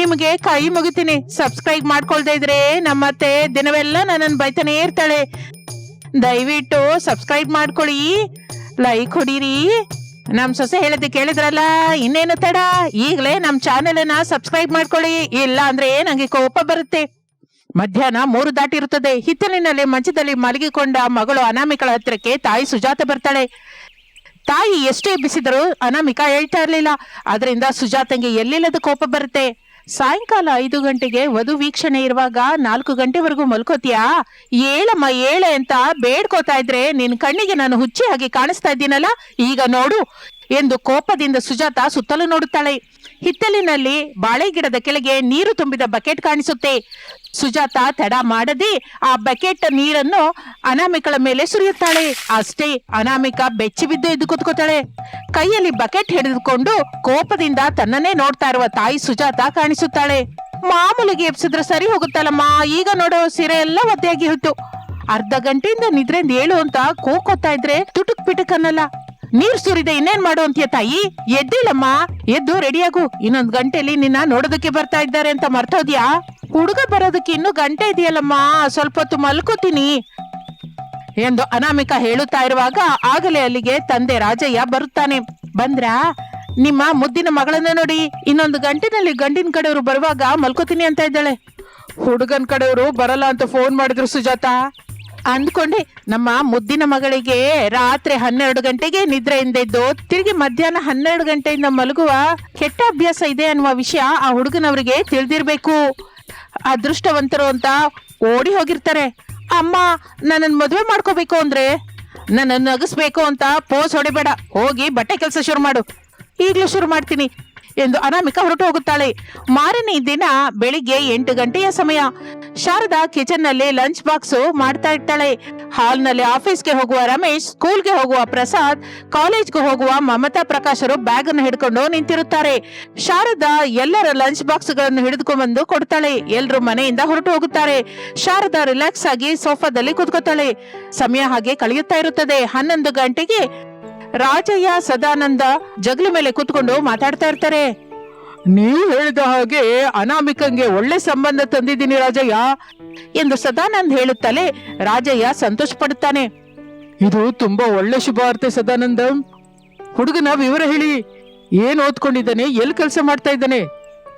ನಿಮಗೆ ಕೈ ಮುಗಿತೀನಿ. ಸಬ್ಸ್ಕ್ರೈಬ್ ಮಾಡ್ಕೊಳ್ದೆ ಇದ್ರೆ ನಮ್ಮತ್ತೆ ದಿನವೆಲ್ಲ ನನ್ನನ್ನು ಬೈತಾನೆ ಇರ್ತಾಳೆ. ದಯವಿಟ್ಟು ಸಬ್ಸ್ಕ್ರೈಬ್ ಮಾಡ್ಕೊಳ್ಳಿ. ಲೈಕ್ ಹೊಡೀರಿ ನಮ್ ಸೊಸೆ ಹೇಳಿದ್ದು ಕೇಳಿದ್ರಲ್ಲ, ಇನ್ನೇನು ತಡ? ಈಗಲೇ ನಮ್ ಚಾನೆಲ್ ಅನ್ನ ಸಬ್ಸ್ಕ್ರೈಬ್ ಮಾಡ್ಕೊಳ್ಳಿ. ಇಲ್ಲ ಅಂದ್ರೆ ನಂಗೆ ಕೋಪ ಬರುತ್ತೆ. ಮಧ್ಯಾಹ್ನ ಮೂರು ದಾಟಿರುತ್ತದೆ ಹಿತ್ತಲಿನಲ್ಲಿ ಮಂಚದಲ್ಲಿ ಮಲಗಿಕೊಂಡ ಮಗಳು ಅನಾಮಿಕಳ ಹತ್ರಕ್ಕೆ ತಾಯಿ ಸುಜಾತ ಬರ್ತಾಳೆ. ತಾಯಿ ಎಷ್ಟೇ ಬಿಸಿದರೂ ಅನಾಮಿಕಾ ಹೇಳ್ತಾ ಇರ್ಲಿಲ್ಲ. ಅದರಿಂದ ಸುಜಾತಂಗೆ ಎಲ್ಲಿಲ್ಲದ ಕೋಪ ಬರುತ್ತೆ? ಸಾಯಂಕಾಲ ಐದು ಗಂಟೆಗೆ ವಧು ವೀಕ್ಷಣೆ ಇರುವಾಗ ನಾಲ್ಕು ಗಂಟೆವರೆಗೂ ಮಲ್ಕೋತೀಯಾ? ಏಳಮ್ಮ ಏಳೆ ಅಂತ ಬೇಡ್ಕೋತಾ ಇದ್ರೆ ನಿನ್ ಕಣ್ಣಿಗೆ ನಾನು ಹುಚ್ಚಿ ಹಾಗೆ ಕಾಣಿಸ್ತಾ ಇದ್ದೀನಲ್ಲ? ಈಗ ನೋಡು ಎಂದು ಕೋಪದಿಂದ ಸುಜಾತ ಸುತ್ತಲೂ ನೋಡುತ್ತಾಳೆ. ಹಿತ್ತಲಿನಲ್ಲಿ ಬಾಳೆ ಗಿಡದ ಕೆಳಗೆ ನೀರು ತುಂಬಿದ ಬಕೆಟ್ ಕಾಣಿಸುತ್ತೆ. ಸುಜಾತ ತಡ ಮಾಡದೆ ಆ ಬಕೆಟ್ ನೀರನ್ನು ಅನಾಮಿಕಳ ಮೇಲೆ ಸುರಿಯುತ್ತಾಳೆ. ಅಷ್ಟೇ ಅನಾಮಿಕ ಬೆಚ್ಚಿ ಬಿದ್ದು ಎದ್ದು ಕೂತ್ಕೋತಾಳೆ. ಕೈಯಲ್ಲಿ ಬಕೆಟ್ ಹಿಡಿದುಕೊಂಡು ಕೋಪದಿಂದ ತನ್ನನ್ನೇ ನೋಡ್ತಾ ಇರುವ ತಾಯಿ ಸುಜಾತ ಕಾಣಿಸುತ್ತಾಳೆ. ಮಾಮೂಲಿಗೆ ಎಬ್ಸಿದ್ರೆ ಸರಿ ಹೋಗುತ್ತಲ್ಲಮ್ಮ, ಈಗ ನೋಡೋ ಸೀರೆ ಎಲ್ಲ ಒದ್ದೆಯಾಗಿ ಹೋಯ್ತು ಅರ್ಧ ಗಂಟೆಯಿಂದ ನಿದ್ರೆಂದ ಏಳು ಅಂತ ಕೂಕೋತಾ ಇದ್ರೆ ತುಟುಕ್ ಪಿಟುಕ್ ಅನ್ನಲ್ಲ ನೀರ್ ಸುರಿದೆ ಇನ್ನೇನ್ ಮಾಡು ಅಂತೀಯ ತಾಯಿ? ಎದ್ದಿಲ್ಲಮ್ಮ. ಎದ್ದು ರೆಡಿಯಾಗು ಇನ್ನೊಂದ್ ಗಂಟೆಲಿ ನಿನ್ನ ನೋಡೋದಕ್ಕೆ ಬರ್ತಾ ಇದ್ದಾರೆ ಅಂತ ಮರ್ತೋದ್ಯಾ? ಹುಡುಗ ಬರೋದಕ್ಕೆ ಇನ್ನು ಗಂಟೆ ಇದೆಯಲ್ಲಮ್ಮ. ಸ್ವಲ್ಪ ಹೊತ್ತು ಮಲ್ಕೋತೀನಿ. ಎಂದು ಅನಾಮಿಕ ಹೇಳುತ್ತಾ ಇರುವಾಗ ಆಗಲೇ ಅಲ್ಲಿಗೆ ತಂದೆ ರಾಜಯ್ಯ ಬರುತ್ತಾನೆ. ಬಂದ್ರ? ನಿಮ್ಮ ಮುದ್ದಿನ ಮಗಳನ್ನ ನೋಡಿ. ಇನ್ನೊಂದು ಗಂಟೆನಲ್ಲಿ ಗಂಡಿನ ಕಡೆಯವರು ಬರುವಾಗ ಮಲ್ಕೋತೀನಿ ಅಂತ ಇದ್ದಾಳೆ. ಹುಡುಗನ್ ಕಡೆಯವರು ಬರಲ್ಲ ಅಂತ ಫೋನ್ ಮಾಡಿದ್ರು ಸುಜಾತ. ಅಂದ್ಕೊಂಡೆ, ನಮ್ಮ ಮುದ್ದಿನ ಮಗಳಿಗೆ ರಾತ್ರಿ ಹನ್ನೆರಡು ಗಂಟೆಗೆ ನಿದ್ರೆಯಿಂದ ಇದ್ದು ತಿರುಗಿ ಮಧ್ಯಾಹ್ನ ಹನ್ನೆರಡು ಗಂಟೆಯಿಂದ ಮಲಗುವ ಕೆಟ್ಟ ಅಭ್ಯಾಸ ಇದೆ ಅನ್ನುವ ವಿಷಯ ಆ ಹುಡುಗನವರಿಗೆ ತಿಳಿದಿರ್ಬೇಕು. ಅದೃಷ್ಟವಂತರು ಅಂತ ಓಡಿ ಹೋಗಿರ್ತಾರೆ. ಅಮ್ಮ, ನನ್ನನ್ನು ಮದುವೆ ಮಾಡ್ಕೋಬೇಕು ಅಂದ್ರೆ ನನ್ನನ್ನು ನಗಿಸ್ಬೇಕು ಅಂತ ಪೋಸ್ ಹೊಡಿಬೇಡ. ಹೋಗಿ ಬಟ್ಟೆ ಕೆಲಸ ಶುರು ಮಾಡು. ಈಗಲೂ ಶುರು ಮಾಡ್ತೀನಿ. ಎಂದು ಅನಾಮಿಕ ಹೊರಟು ಹೋಗುತ್ತಾಳೆ. ಮಾರನೇ ದಿನ ಬೆಳಿಗ್ಗೆ ಎಂಟು ಗಂಟೆಯ ಸಮಯ. ಶಾರದಾ ಕಿಚನ್ನಲ್ಲಿ ಲಂಚ್ ಬಾಕ್ಸ್ ಮಾಡ್ತಾ ಇರ್ತಾಳೆ. ಹಾಲ್ನಲ್ಲಿ ಆಫೀಸ್ಗೆ ಹೋಗುವ ರಮೇಶ್, ಸ್ಕೂಲ್ಗೆ ಹೋಗುವ ಪ್ರಸಾದ್, ಕಾಲೇಜ್ಗೆ ಹೋಗುವ ಮಮತಾ ಪ್ರಕಾಶರು ಬ್ಯಾಗ್ ಅನ್ನು ಹಿಡ್ಕೊಂಡು ನಿಂತಿರುತ್ತಾರೆ. ಶಾರದಾ ಎಲ್ಲರ ಲಂಚ್ ಬಾಕ್ಸ್ಗಳನ್ನು ಹಿಡಿದುಕೊಂಡ್ಬಂದು ಕೊಡ್ತಾಳೆ. ಎಲ್ಲರೂ ಮನೆಯಿಂದ ಹೊರಟು ಹೋಗುತ್ತಾರೆ. ಶಾರದಾ ರಿಲ್ಯಾಕ್ಸ್ ಆಗಿ ಸೋಫಾದಲ್ಲಿ ಕುತ್ಕೋತಾಳೆ. ಸಮಯ ಹಾಗೆ ಕಳೆಯುತ್ತಾ ಇರುತ್ತದೆ. ಹನ್ನೊಂದು ಗಂಟೆಗೆ ರಾಜಯ್ಯ ಸದಾನಂದ ಜಗಲಿ ಮೇಲೆ ಕೂತ್ಕೊಂಡು ಮಾತಾಡ್ತಾ ಇರ್ತಾರೆ. ನೀವು ಹೇಳಿದ ಹಾಗೆ ಅನಾಮಿಕಂಗೆ ಒಳ್ಳೆ ಸಂಬಂಧ ತಂದಿದ್ದೀನಿ ರಾಜಯ್ಯ. ಎಂದು ಸದಾನಂದ್ ಹೇಳುತ್ತಲೇ ರಾಜಯ್ಯ ಸಂತೋಷ ಪಡುತ್ತಾನೆ. ಇದು ತುಂಬಾ ಒಳ್ಳೆ ಶುಭವಾರ್ತೆ ಸದಾನಂದ. ಹುಡುಗನ ವಿವರ ಹೇಳಿ. ಏನ್ ಓದ್ಕೊಂಡಿದ್ದಾನೆ ಎಲ್ಲಿ ಕೆಲಸ ಮಾಡ್ತಾ ಇದ್ದಾನೆ?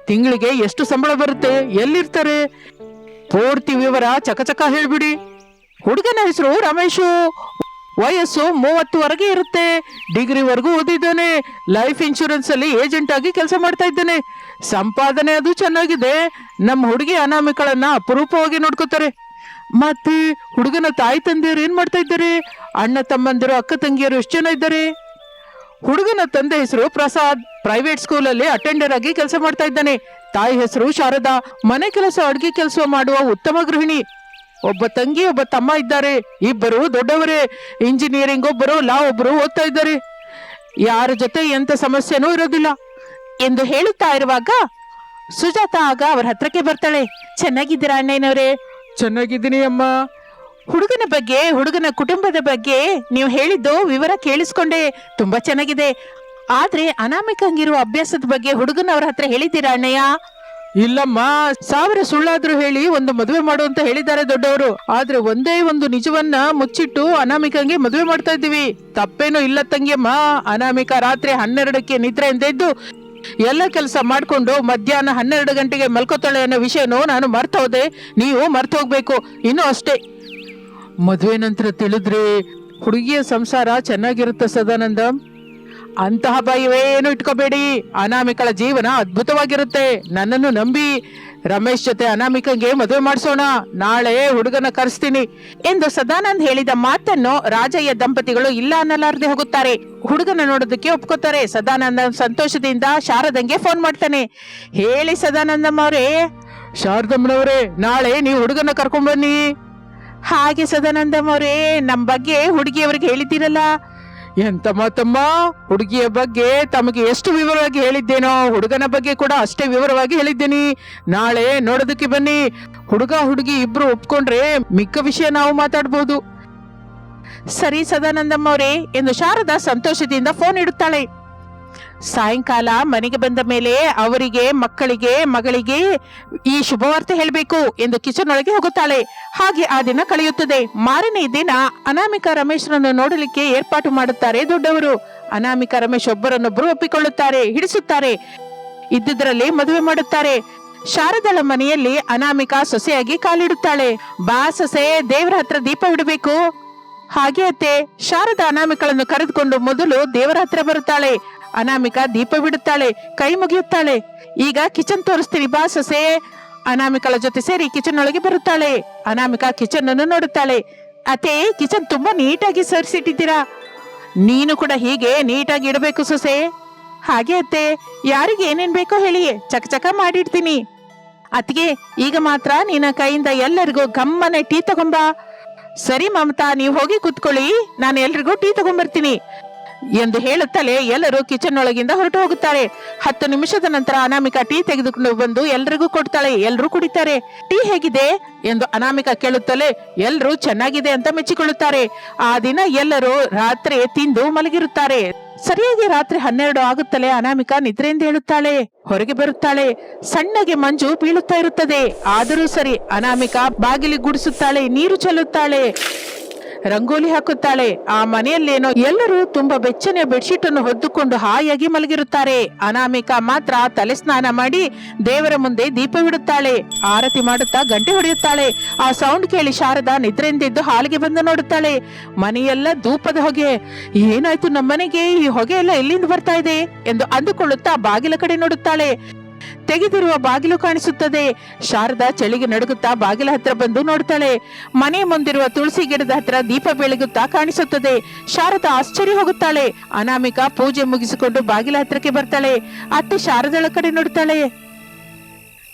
ತಿಂಗಳಿಗೆ ಎಷ್ಟು ಸಂಬಳ ಬರುತ್ತೆ ಎಲ್ಲಿರ್ತಾರೆ? ಪೂರ್ತಿ ವಿವರ ಚಕಚಕ ಹೇಳ್ಬಿಡಿ. ಹುಡುಗನ ಹೆಸರು ರಮೇಶು. ವಯಸ್ಸು ಮೂವತ್ತುವರೆಗೆ ಇರುತ್ತೆ. ಡಿಗ್ರಿವರೆಗೂ ಓದಿದ್ದಾನೆ. ಲೈಫ್ ಇನ್ಶೂರೆನ್ಸ್ ಅಲ್ಲಿ ಏಜೆಂಟ್ ಆಗಿ ಕೆಲಸ ಮಾಡ್ತಾ ಇದ್ದಾನೆ. ಸಂಪಾದನೆ ಅದು ಚೆನ್ನಾಗಿದೆ. ನಮ್ಮ ಹುಡುಗಿ ಅನಾಮಿಕಳನ್ನ ಅಪರೂಪವಾಗಿ ನೋಡ್ಕೋತಾರೆ. ಮತ್ತೆ ಹುಡುಗನ ತಾಯಿ ತಂದೆಯವರು ಏನ್ ಮಾಡ್ತಾ ಇದ್ದಾರೆ? ಅಣ್ಣ ತಮ್ಮಂದಿರು, ಅಕ್ಕ ತಂಗಿಯರು ಎಷ್ಟು ಜನ ಇದ್ದಾರೆ? ಹುಡುಗನ ತಂದೆ ಹೆಸರು ಪ್ರಸಾದ್. ಪ್ರೈವೇಟ್ ಸ್ಕೂಲಲ್ಲಿ ಅಟೆಂಡರ್ ಆಗಿ ಕೆಲಸ ಮಾಡ್ತಾ ಇದ್ದಾನೆ. ತಾಯಿ ಹೆಸರು ಶಾರದಾ. ಮನೆ ಕೆಲಸ ಅಡುಗೆ ಕೆಲಸ ಮಾಡುವ ಉತ್ತಮ ಗೃಹಿಣಿ. ಒಬ್ಬ ತಂಗಿ ಒಬ್ಬ ತಮ್ಮ ಇದ್ದಾರೆ. ಇಬ್ಬರು ದೊಡ್ಡವರೇ. ಇಂಜಿನಿಯರಿಂಗ್ ಒಬ್ಬರು ಲಾ ಒಬ್ಬರು ಓದ್ತಾ ಇದ್ದಾರೆ. ಯಾರ ಜೊತೆ ಎಂತ ಸಮಸ್ಯೆನೂ ಇರೋದಿಲ್ಲ. ಎಂದು ಹೇಳುತ್ತಾ ಇರುವಾಗ ಸುಜಾತ ಆಗ ಅವರ ಹತ್ರಕ್ಕೆ ಬರ್ತಾಳೆ. ಚೆನ್ನಾಗಿದ್ದೀರಾ ಅಣ್ಣಯ್ಯನವರೇ? ಚೆನ್ನಾಗಿದ್ದೀನಿ ಅಮ್ಮ. ಹುಡುಗನ ಬಗ್ಗೆ ಹುಡುಗನ ಕುಟುಂಬದ ಬಗ್ಗೆ ನೀವು ಹೇಳಿದ್ದು ವಿವರ ಕೇಳಿಸ್ಕೊಂಡೆ. ತುಂಬಾ ಚೆನ್ನಾಗಿದೆ. ಆದ್ರೆ ಅನಾಮಿಕಂಗಿರುವ ಅಭ್ಯಾಸದ ಬಗ್ಗೆ ಹುಡುಗನವ್ರ ಹತ್ರ ಹೇಳಿದ್ದೀರಾ ಅಣ್ಣಯ್ಯ? ಇಲ್ಲಮ್ಮ, ಸಾವಿರ ಸುಳ್ಳಾದ್ರೂ ಹೇಳಿ ಒಂದು ಮದುವೆ ಮಾಡು ಅಂತ ಹೇಳಿದ್ದಾರೆ ದೊಡ್ಡವರು. ಆದ್ರೆ ಒಂದೇ ಒಂದು ನಿಜವನ್ನ ಮುಚ್ಚಿಟ್ಟು ಅನಾಮಿಕಂಗೆ ಮದುವೆ ಮಾಡ್ತಾ ಇದ್ದೀವಿ. ತಪ್ಪೇನು ಇಲ್ಲ ತಂಗಿಯಮ್ಮ. ಅನಾಮಿಕ ರಾತ್ರಿ ಹನ್ನೆರಡಕ್ಕೆ ನಿದ್ರೆಯಿಂದ ಇದ್ದು ಎಲ್ಲ ಕೆಲಸ ಮಾಡ್ಕೊಂಡು ಮಧ್ಯಾಹ್ನ ಹನ್ನೆರಡು ಗಂಟೆಗೆ ಮಲ್ಕೋತಾಳೆ ಅನ್ನೋ ವಿಷಯನೂ ನಾನು ಮರ್ತು ಹೋದೆ. ನೀವು ಮರ್ತು ಹೋಗ್ಬೇಕು. ಇನ್ನು ಅಷ್ಟೇ. ಮದುವೆ ನಂತರ ತಿಳಿದ್ರೆ ಹುಡುಗಿಯ ಸಂಸಾರ ಚೆನ್ನಾಗಿರುತ್ತೆ ಸದಾನಂದ. ಅಂತಹ ಭಯವೇನು ಇಟ್ಕೋಬೇಡಿ. ಅನಾಮಿಕಳ ಜೀವನ ಅದ್ಭುತವಾಗಿರುತ್ತೆ. ನನ್ನನ್ನು ನಂಬಿ ರಮೇಶ್ ಜೊತೆ ಅನಾಮಿಕಂಗೆ ಮದುವೆ ಮಾಡಿಸೋಣ. ನಾಳೆ ಹುಡುಗನ ಕರೆಸ್ತೀನಿ. ಎಂದು ಸದಾನಂದ್ ಹೇಳಿದ ಮಾತನ್ನು ರಾಜಯ್ಯ ದಂಪತಿಗಳು ಇಲ್ಲ ಅನ್ನಲಾರದೆ ಹೋಗುತ್ತಾರೆ. ಹುಡುಗನ ನೋಡೋದಕ್ಕೆ ಒಪ್ಕೋತಾರೆ. ಸದಾನಂದ ಸಂತೋಷದಿಂದ ಶಾರದಂಗೆ ಫೋನ್ ಮಾಡ್ತಾನೆ. ಹೇಳಿ ಸದಾನಂದಮ್ಮ ಅವರೇ ಶಾರದಮ್ಮನವರೇ, ನಾಳೆ ನೀವು ಹುಡುಗನ ಕರ್ಕೊಂಡ್ ಬನ್ನಿ. ಹಾಗೆ ಸದಾನಂದಮ್ಮ ಅವರೇ ನಮ್ಮ ಬಗ್ಗೆ ಹುಡುಗಿಯವರಿಗೆ ಹೇಳಿದ್ದೀರಲ್ಲ. ಎಂತ ತಮ್ಮ ಹುಡುಗಿಯ ಬಗ್ಗೆ ತಮಗೆ ಎಷ್ಟು ವಿವರವಾಗಿ ಹೇಳಿದ್ದೇನೋ ಹುಡುಗನ ಬಗ್ಗೆ ಕೂಡ ಅಷ್ಟೇ ವಿವರವಾಗಿ ಹೇಳಿದ್ದೀನಿ. ನಾಳೆ ನೋಡೋದಕ್ಕೆ ಬನ್ನಿ. ಹುಡುಗ ಹುಡುಗಿ ಇಬ್ರು ಒಪ್ಕೊಂಡ್ರೆ ಮಿಕ್ಕ ವಿಷಯ ನಾವು ಮಾತಾಡ್ಬೋದು. ಸರಿ ಸದಾನಂದಮ್ಮ ಅವರೇ ಎಂದು ಶಾರದಾ ಸಂತೋಷದಿಂದ ಫೋನ್ ಇಡುತ್ತಾಳೆ. ಸಾಯಂಕಾಲ ಮನೆಗೆ ಬಂದ ಮೇಲೆ ಅವರಿಗೆ, ಮಕ್ಕಳಿಗೆ, ಮಗಳಿಗೆ ಈ ಶುಭವಾರ್ತೆ ಹೇಳಬೇಕು ಎಂದು ಕಿಚನ್ ಒಳಗೆ ಹೋಗುತ್ತಾಳೆ. ಹಾಗೆ ಆ ದಿನ ಕಳೆಯುತ್ತದೆ. ಮಾರನೇ ದಿನ ಅನಾಮಿಕಾ ರಮೇಶ್ರನ್ನು ನೋಡಲಿಕ್ಕೆ ಏರ್ಪಾಟು ಮಾಡುತ್ತಾರೆ ದೊಡ್ಡವರು. ಅನಾಮಿಕಾ ರಮೇಶ್ ಒಬ್ಬರನ್ನೊಬ್ಬರು ಒಪ್ಪಿಕೊಳ್ಳುತ್ತಾರೆ, ಹಿಡಿಸುತ್ತಾರೆ. ಇದ್ದುದರಲ್ಲಿ ಮದುವೆ ಮಾಡುತ್ತಾರೆ. ಶಾರದಳ ಮನೆಯಲ್ಲಿ ಅನಾಮಿಕಾ ಸೊಸೆಯಾಗಿ ಕಾಲಿಡುತ್ತಾಳೆ. ಬಾ ಸೊಸೆ, ದೇವರ ಹತ್ರ ದೀಪ ಇಡಬೇಕು. ಹಾಗೆ ಅತ್ತೆ, ಶಾರದಾ ಅನಾಮಿಕಳನ್ನು ಕರೆದುಕೊಂಡು ಮೊದಲು ದೇವರ ಹತ್ರ ಬರುತ್ತಾಳೆ. ಅನಾಮಿಕಾ ದೀಪ ಬಿಡುತ್ತಾಳೆ, ಕೈ ಮುಗಿಯುತ್ತಾಳೆ. ಈಗ ಕಿಚನ್ ತೋರಿಸ್ತೀನಿ, ಬಾ ಸೊಸೆ. ಅನಾಮಿಕಳ ಜೊತೆ ಸೇರಿ ಕಿಚನ್ ಒಳಗೆ ಬರುತ್ತಾಳೆ. ಅನಾಮಿಕ ಕಿಚನ್ ಅನ್ನು ನೋಡುತ್ತಾಳೆ. ಅತ್ತೆ, ಕಿಚನ್ ತುಂಬಾ ನೀಟಾಗಿ ಸರಿಸಿಟ್ಟಿದ್ದೀರಾ? ನೀನು ಕೂಡ ಹೀಗೆ ನೀಟಾಗಿ ಇಡಬೇಕು ಸೊಸೆ. ಹಾಗೆ ಅತ್ತೆ, ಯಾರಿಗೆ ಏನೇನ್ ಬೇಕೋ ಹೇಳಿ, ಚಕ ಚಕ ಮಾಡಿಡ್ತೀನಿ. ಅತ್ತಿಗೆ, ಈಗ ಮಾತ್ರ ನಿನ್ನ ಕೈಯಿಂದ ಎಲ್ಲರಿಗೂ ಗಮ್ಮನೆ ಟೀ ತಗೊಂಬ. ಸರಿ ಮಮತಾ, ನೀವು ಹೋಗಿ ಕೂತ್ಕೊಳ್ಳಿ. ನಾನು ಎಲ್ರಿಗೂ ಟೀ ತಗೊಂಬರ್ತೀನಿ. ಎಂದು ಹೇಳುತ್ತಲೇ ಎಲ್ಲರೂ ಕಿಚನ್ ಒಳಗಿಂದ ಹೊರಟು ಹೋಗುತ್ತಾರೆ. ಹತ್ತು ನಿಮಿಷದ ನಂತರ ಅನಾಮಿಕಾ ಟೀ ತೆಗೆದುಕೊಂಡು ಬಂದು ಎಲ್ರಿಗೂ ಕೊಡ್ತಾಳೆ. ಎಲ್ಲರೂ ಕುಡಿತಾರೆ. ಟೀ ಹೇಗಿದೆ ಎಂದು ಅನಾಮಿಕಾ ಕೇಳುತ್ತಲೇ ಎಲ್ಲರೂ ಚೆನ್ನಾಗಿದೆ ಅಂತ ಮೆಚ್ಚಿಕೊಳ್ಳುತ್ತಾರೆ. ಆ ದಿನ ಎಲ್ಲರೂ ರಾತ್ರಿ ತಿಂದು ಮಲಗಿರುತ್ತಾರೆ. ಸರಿಯಾಗಿ ರಾತ್ರಿ ಹನ್ನೆರಡು ಆಗುತ್ತಲೇ ಅನಾಮಿಕಾ ನಿದ್ರೆಯಿಂದ ಹೇಳುತ್ತಾಳೆ. ಹೊರಗೆ ಬರುತ್ತಾಳೆ. ಸಣ್ಣಗೆ ಮಂಜು ಬೀಳುತ್ತಾ ಇರುತ್ತದೆ. ಆದರೂ ಸರಿ ಅನಾಮಿಕಾ ಬಾಗಿಲಿ ಗುಡಿಸುತ್ತಾಳೆ. ನೀರು ಚೆಲ್ಲುತ್ತಾಳೆ. ರಂಗೋಲಿ ಹಾಕುತ್ತಾಳೆ. ಆ ಮನೆಯಲ್ಲೇನೋ ಎಲ್ಲರೂ ತುಂಬಾ ಬೆಚ್ಚನೆ ಬೆಡ್ಶೀಟ್ ಅನ್ನು ಹೊದ್ದುಕೊಂಡು ಹಾಯಾಗಿ ಮಲಗಿರುತ್ತಾರೆ. ಅನಾಮಿಕಾ ಮಾತ್ರ ತಲೆ ಸ್ನಾನ ಮಾಡಿ ದೇವರ ಮುಂದೆ ದೀಪವಿಡುತ್ತಾಳೆ ಆರತಿ ಮಾಡುತ್ತಾ ಗಂಟೆ ಹೊಡೆಯುತ್ತಾಳೆ. ಆ ಸೌಂಡ್ ಕೇಳಿ ಶಾರದಾ ನಿದ್ರೆಯಿಂದಿದ್ದು ಹಾಲಿಗೆ ಬಂದು ನೋಡುತ್ತಾಳೆ. ಮನೆಯೆಲ್ಲ ಧೂಪದ ಹೊಗೆ. ಏನಾಯ್ತು ನಮ್ಮನೆಗೆ? ಈ ಹೊಗೆ ಎಲ್ಲ ಎಲ್ಲಿಂದ ಬರ್ತಾ ಇದೆ? ಎಂದು ಅಂದುಕೊಳ್ಳುತ್ತಾ ಬಾಗಿಲ ಕಡೆ ನೋಡುತ್ತಾಳೆ. ತೆಗೆದಿರುವ ಬಾಗಿಲು ಕಾಣಿಸುತ್ತದೆ. ಶಾರದಾ ಚಳಿಗೆ ನಡುಗುತ್ತಾ ಬಾಗಿಲ ಹತ್ರ ಬಂದು ನೋಡ್ತಾಳೆ. ಮನೆ ಮುಂದಿರುವ ತುಳಸಿ ಗಿಡದ ಹತ್ರ ದೀಪ ಬೆಳಗುತ್ತಾ ಕಾಣಿಸುತ್ತದೆ. ಶಾರದಾ ಆಶ್ಚರ್ಯ ಹೋಗುತ್ತಾಳೆ. ಅನಾಮಿಕಾ ಪೂಜೆ ಮುಗಿಸಿಕೊಂಡು ಬಾಗಿಲ ಹತ್ರಕ್ಕೆ ಬರ್ತಾಳೆ. ಅತ್ತೆ ಶಾರದಳ ಕಡೆ ನೋಡ್ತಾಳೆ.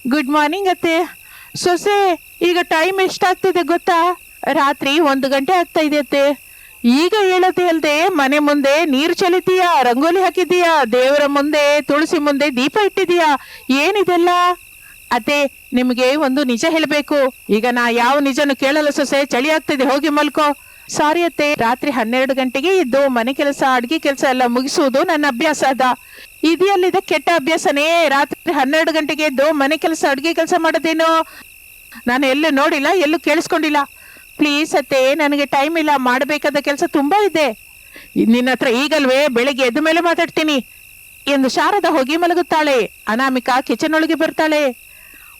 ಗುಡ್ ಮಾರ್ನಿಂಗ್ ಅತ್ತೆ. ಸೊಸೆ, ಈಗ ಟೈಮ್ ಎಷ್ಟಾಗ್ತಿದೆ ಗೊತ್ತಾ? ರಾತ್ರಿ ಒಂದು ಗಂಟೆ ಆಗ್ತಾ ಇದೆ, ಅತ್ತೆ. ಈಗ ಹೇಳೋದೇ ಅಲ್ಲದೆ ಮನೆ ಮುಂದೆ ನೀರು ಚೆಲ್ಲಿದ್ದೀಯಾ ರಂಗೋಲಿ ಹಾಕಿದ್ದೀಯಾ, ದೇವರ ಮುಂದೆ ತುಳಸಿ ಮುಂದೆ ದೀಪ ಇಟ್ಟಿದೀಯಾ ಏನಿದೆಲ್ಲ? ಅತ್ತೆ, ನಿಮಗೆ ಒಂದು ನಿಜ ಹೇಳಬೇಕು. ಈಗ ನಾ ಯಾವ ನಿಜನು ಕೇಳಲ್ಲ ಸೊಸೆ, ಚಳಿ ಆಗ್ತಿದೆ, ಹೋಗಿ ಮಲ್ಕೋ. ಸಾರಿ ಅತ್ತೆ, ರಾತ್ರಿ ಹನ್ನೆರಡು ಗಂಟೆಗೆ ಇದ್ದು ಮನೆ ಕೆಲಸ, ಅಡ್ಗೆ ಕೆಲಸ ಎಲ್ಲ ಮುಗಿಸುವುದು ನನ್ನ ಅಭ್ಯಾಸ ಅದ ಇದೆಯಲ್ಲಿದೆ ಕೆಟ್ಟ ಅಭ್ಯಾಸನೇ, ರಾತ್ರಿ ಹನ್ನೆರಡು ಗಂಟೆಗೆ ಎದ್ದು ಮನೆ ಕೆಲಸ, ಅಡ್ಗೆ ಕೆಲಸ ಮಾಡೋದೇನು? ನಾನು ಎಲ್ಲೂ ನೋಡಿಲ್ಲ, ಎಲ್ಲೂ ಕೇಳಿಸ್ಕೊಂಡಿಲ್ಲ. ಪ್ಲೀಸ್ ಅತ್ತೆ, ನನಗೆ ಟೈಮ್ ಇಲ್ಲ ಮಾಡಬೇಕಾದ ಕೆಲಸ ತುಂಬ ಇದೆ. ನಿನ್ನ ಹತ್ರ ಈಗಲ್ವೇ ಬೆಳಿಗ್ಗೆ ಎದ್ದ ಮೇಲೆ ಮಾತಾಡ್ತೀನಿ. ಎಂದು ಶಾರದ ಹೋಗಿ ಮಲಗುತ್ತಾಳೆ. ಅನಾಮಿಕಾ ಕಿಚನ್ ಒಳಗೆ ಬರ್ತಾಳೆ.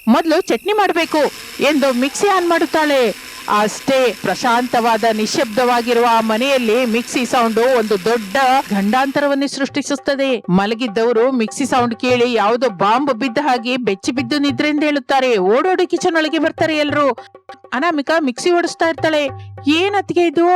ಮೊದಲು ಚಟ್ನಿ ಮಾಡಬೇಕು ಎಂದು ಮಿಕ್ಸಿ ಆನ್ ಮಾಡುತ್ತಾಳೆ. ಅಷ್ಟೇ ಪ್ರಶಾಂತವಾದ ನಿಶಬ್ದವಾಗಿರುವ ಆ ಮನೆಯಲ್ಲಿ ಮಿಕ್ಸಿ ಸೌಂಡ್ ಒಂದು ದೊಡ್ಡ ಗಂಡಾಂತರವನ್ನು ಸೃಷ್ಟಿಸುತ್ತದೆ. ಮಲಗಿದ್ದವರು ಮಿಕ್ಸಿ ಸೌಂಡ್ ಕೇಳಿ ಯಾವುದೋ ಬಾಂಬ್ ಬಿದ್ದ ಹಾಗೆ ಬೆಚ್ಚಿ ಬಿದ್ದು ನಿದ್ರೆಯಿಂದ ಹೇಳುತ್ತಾರೆ. ಓಡೋಡಿ ಕಿಚನ್ ಒಳಗೆ ಬರ್ತಾರೆ ಎಲ್ರು. ಅನಾಮಿಕಾ ಮಿಕ್ಸಿ ಓಡಿಸ್ತಾ ಇರ್ತಾಳೆ. ಏನ್ ಅತ್ತಿಗೆ ಇದು?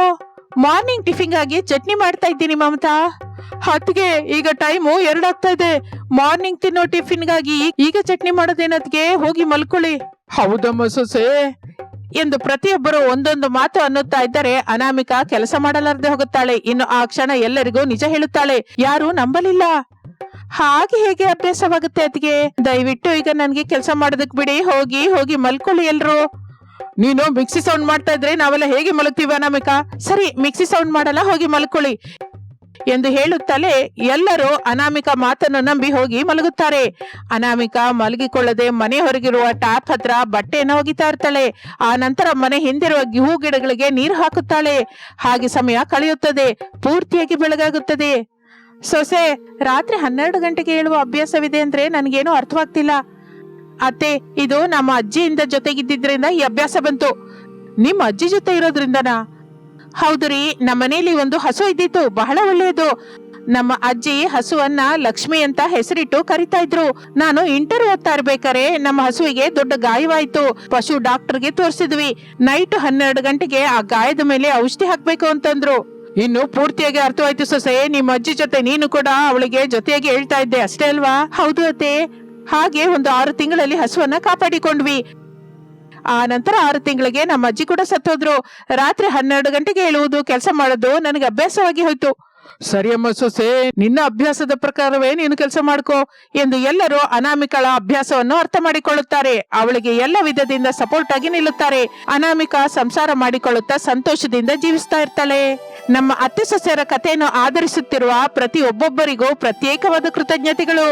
ಮಾರ್ನಿಂಗ್ ಟಿಫಿನ್ ಆಗಿ ಚಟ್ನಿ ಮಾಡ್ತಾ ಇದ್ದೀನಿ ಮಮತಾ. ಹತ್ಗೆ ಈಗ ಟೈಮು ಎರಡಾಗ್ತಾ ಇದೆ. ಮಾರ್ನಿಂಗ್ ತಿನ್ನೋ ಟಿಫಿನ್ಗಾಗಿ ಈಗ ಚಟ್ನಿ ಮಾಡೋದೇನತ್ಗೆ ಹೋಗಿ ಮಲ್ಕೊಳ್ಳಿ. ಹೌದಮ್ಮ ಸೊಸೆ. ಎಂದು ಪ್ರತಿಯೊಬ್ಬರು ಒಂದೊಂದು ಮಾತು ಅನ್ನುತ್ತಾ ಇದ್ದರೆ ಅನಾಮಿಕ ಕೆಲಸ ಮಾಡಲಾರದೆ ಹೋಗುತ್ತಾಳೆ. ಇನ್ನು ಆ ಕ್ಷಣ ಎಲ್ಲರಿಗೂ ನಿಜ ಹೇಳುತ್ತಾಳೆ. ಯಾರು ನಂಬಲಿಲ್ಲ. ಹಾಗೆ ಹೇಗೆ ಅಭ್ಯಾಸವಾಗುತ್ತೆ ಅದ್ಗೆ ದಯವಿಟ್ಟು ಈಗ ನನ್ಗೆ ಕೆಲಸ ಮಾಡೋದಕ್ ಬಿಡಿ. ಹೋಗಿ ಹೋಗಿ ಮಲ್ಕೊಳ್ಳಿ ಎಲ್ರು. ನೀನು ಮಿಕ್ಸಿ ಸೌಂಡ್ ಮಾಡ್ತಾ ಇದ್ರೆ ನಾವೆಲ್ಲ ಹೇಗೆ ಮಲಗ್ತೀವಿ ಅನಾಮಿಕ? ಸರಿ, ಮಿಕ್ಸಿ ಸೌಂಡ್ ಮಾಡಲ್ಲ, ಹೋಗಿ ಮಲ್ಕೊಳ್ಳಿ. ಎಂದು ಹೇಳುತ್ತಲೇ ಎಲ್ಲರೂ ಅನಾಮಿಕ ಮಾತನ್ನು ನಂಬಿ ಹೋಗಿ ಮಲಗುತ್ತಾರೆ. ಅನಾಮಿಕ ಮಲಗಿಕೊಳ್ಳದೆ ಮನೆ ಹೊರಗಿರುವ ಟ್ಯಾಪ್ ಹತ್ರ ಬಟ್ಟೆಯನ್ನು ಒಗಿತಾ ಇರ್ತಾಳೆ ಆ ನಂತರ ಮನೆ ಹಿಂದಿರುವ ಹೂ ಗಿಡಗಳಿಗೆ ನೀರು ಹಾಕುತ್ತಾಳೆ. ಹಾಗೆ ಸಮಯ ಕಳೆಯುತ್ತದೆ. ಪೂರ್ತಿಯಾಗಿ ಬೆಳಗಾಗುತ್ತದೆ. ಸೊಸೆ, ರಾತ್ರಿ ಹನ್ನೆರಡು ಗಂಟೆಗೆ ಹೇಳುವ ಅಭ್ಯಾಸವಿದೆ ಅಂದ್ರೆ ನನಗೇನು ಅರ್ಥವಾಗ್ತಿಲ್ಲ. ಅತ್ತೆ, ಇದು ನಮ್ಮ ಅಜ್ಜಿಯಿಂದ ಜೊತೆಗಿದ್ದಿದ್ರಿಂದ ಈ ಅಭ್ಯಾಸ ಬಂತು. ನಿಮ್ಮ ಅಜ್ಜಿ ಜೊತೆ ಇರೋದ್ರಿಂದನಾ? ಹೌದು ರೀ, ನಮ್ಮ ಮನೇಲಿ ಒಂದು ಹಸು ಇದ್ದಿತ್ತು, ಬಹಳ ಒಳ್ಳೆಯದು. ನಮ್ಮ ಅಜ್ಜಿ ಹಸುವನ್ನ ಲಕ್ಷ್ಮಿ ಅಂತ ಹೆಸರಿಟ್ಟು ಕರಿತಾ ಇದ್ರು. ನಾನು ಇಂಟರ್ ಓದ್ತಾ ಇರ್ಬೇಕಾರೆ, ನಮ್ಮ ಹಸುವಿಗೆ ದೊಡ್ಡ ಗಾಯವಾಯ್ತು. ಪಶು ಡಾಕ್ಟರ್ಗೆ ತೋರಿಸಿದ್ವಿ. ನೈಟ್ ಹನ್ನೆರಡು ಗಂಟೆಗೆ ಆ ಗಾಯದ ಮೇಲೆ ಔಷಧಿ ಹಾಕ್ಬೇಕು ಅಂತಂದ್ರು. ಇನ್ನು ಪೂರ್ತಿಯಾಗಿ ಅರ್ಥವಾಯ್ತು ಸೊಸೆ, ನಿಮ್ಮ ಅಜ್ಜಿ ಜೊತೆ ನೀನು ಕೂಡ ಅವಳಿಗೆ ಜೊತೆಯಾಗಿ ಹೇಳ್ತಾ ಇದ್ದೆ ಅಷ್ಟೇ ಅಲ್ವಾ? ಹೌದು ಅತ್ತೆ. ಹಾಗೆ ಒಂದು ಆರು ತಿಂಗಳಲ್ಲಿ ಹಸುವನ್ನ ಕಾಪಾಡಿಕೊಂಡ್ವಿ. ಆ ನಂತರ ಆರು ತಿಂಗಳಿಗೆ ನಮ್ಮ ಅಜ್ಜಿ ಕೂಡ ಸತ್ತೋದ್ರು. ರಾತ್ರಿ ಹನ್ನೆರಡು ಗಂಟೆಗೆ ಹೇಳುವುದು, ಕೆಲಸ ಮಾಡೋದು ನನಗೆ ಅಭ್ಯಾಸವಾಗಿ ಹೋಯ್ತು. ಸರಿಯಮ್ಮ ಸೊಸೆ, ನಿನ್ನ ಅಭ್ಯಾಸದ ಪ್ರಕಾರವೇ ನೀನು ಕೆಲಸ ಮಾಡ್ಕೋ ಎಂದು ಎಲ್ಲರೂ ಅನಾಮಿಕಳ ಅಭ್ಯಾಸವನ್ನು ಅರ್ಥ ಮಾಡಿಕೊಳ್ಳುತ್ತಾರೆ. ಅವಳಿಗೆ ಎಲ್ಲ ವಿಧದಿಂದ ಸಪೋರ್ಟ್ ಆಗಿ ನಿಲ್ಲುತ್ತಾರೆ. ಅನಾಮಿಕ ಸಂಸಾರ ಮಾಡಿಕೊಳ್ಳುತ್ತಾ ಸಂತೋಷದಿಂದ ಜೀವಿಸ್ತಾ ಇರ್ತಾಳೆ. ನಮ್ಮ ಅತ್ತೆ ಸೊಸೆಯರ ಕಥೆಯನ್ನು ಆಧರಿಸುತ್ತಿರುವ ಪ್ರತಿ ಒಬ್ಬೊಬ್ಬರಿಗೂ ಪ್ರತ್ಯೇಕವಾದ ಕೃತಜ್ಞತೆಗಳು.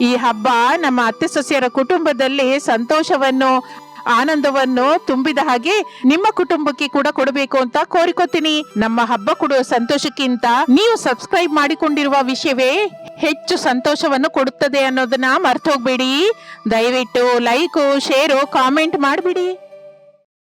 ಈ ಹಬ್ಬ ನಮ್ಮ ಅತ್ತೆ ಸೊಸೆಯರ ಕುಟುಂಬದಲ್ಲಿ ಸಂತೋಷವನ್ನು ಆನಂದವನ್ನು ತುಂಬಿದ ಹಾಗೆ ನಿಮ್ಮ ಕುಟುಂಬಕ್ಕೆ ಕೂಡ ಕೊಡಬೇಕು ಅಂತ ಕೋರಿಕೊತೀನಿ. ನಮ್ಮ ಹಬ್ಬ ಕೊಡುವ ಸಂತೋಷಕ್ಕಿಂತ ನೀವು ಸಬ್ಸ್ಕ್ರೈಬ್ ಮಾಡಿಕೊಂಡಿರುವ ವಿಷಯವೇ ಹೆಚ್ಚು ಸಂತೋಷವನ್ನು ಕೊಡುತ್ತದೆ ಅನ್ನೋದನ್ನ ಮರ್ತೋಗ್ಬೇಡಿ ದಯವಿಟ್ಟು ಲೈಕು, ಶೇರು, ಕಾಮೆಂಟ್ ಮಾಡಿಬಿಡಿ.